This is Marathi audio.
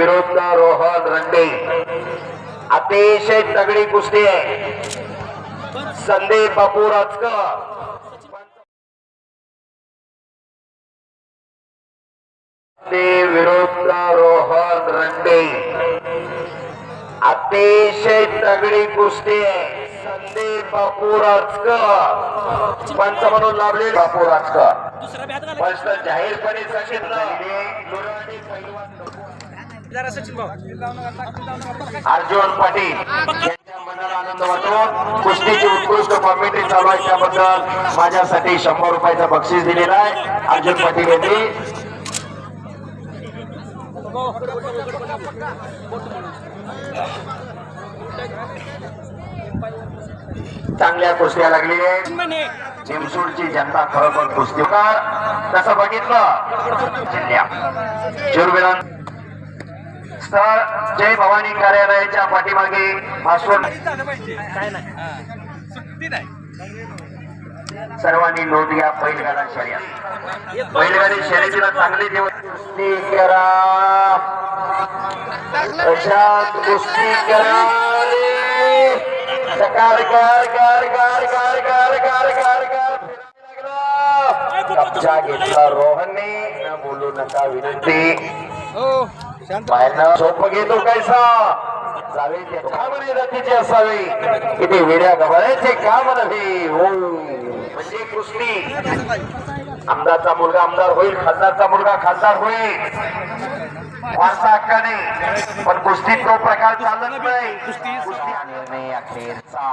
विरुद्ध रोहन रंडे अतिशय तगडी कुस्ती आहे. संदीप बापू राजकर विरुद्ध रोहन रंडे अतिशय तगडी कुस्ती आहे. संदीप बापू राजकर पंच म्हणून लाभले बापू राजकर पंच जाहीरपणे सांगितलं जरा सचिन भाऊ. अर्जुन पाटील यांच्या मनाला आनंद वाटतो. कुस्तीची उत्कृष्ट कॉमेंट्री चालू आहे त्याबद्दल माझ्यासाठी शंभर रुपयाचा बक्षीस दिलेला आहे. अर्जुन पाटील यांनी. चांगल्या कुस्त्या लागलेल्या आहेत. चिमसूडची जनता खरोखर कुस्तीकार तसं बघितलं. जिल्ह्या स्थळ जय भवानी कार्यालयाच्या पाठीमागे नाही. सर्वांनी नोंद घ्या बैलगाडा शर्यत बैलगाडी शर्यतीला चांगली दिवस करा. कुस्ती करा. रे. Car car car car car car car car car फिरायला लागला. कब्जा घेतला रोहनने. न बोलू नका विनंती. हो. झोप घेतो कैसा? जावे ते काम नाही किती वेड्या गव्हाळ्याचे काम नव्हे हो. म्हणजे कृष्णी आमदारचा मुलगा आमदार होईल खासदारचा मुलगा खासदार होईल. वारसा हक्काने पण कुस्ती तो प्रकार चालत नाही. कुस्ती निर्णय अखेरचा.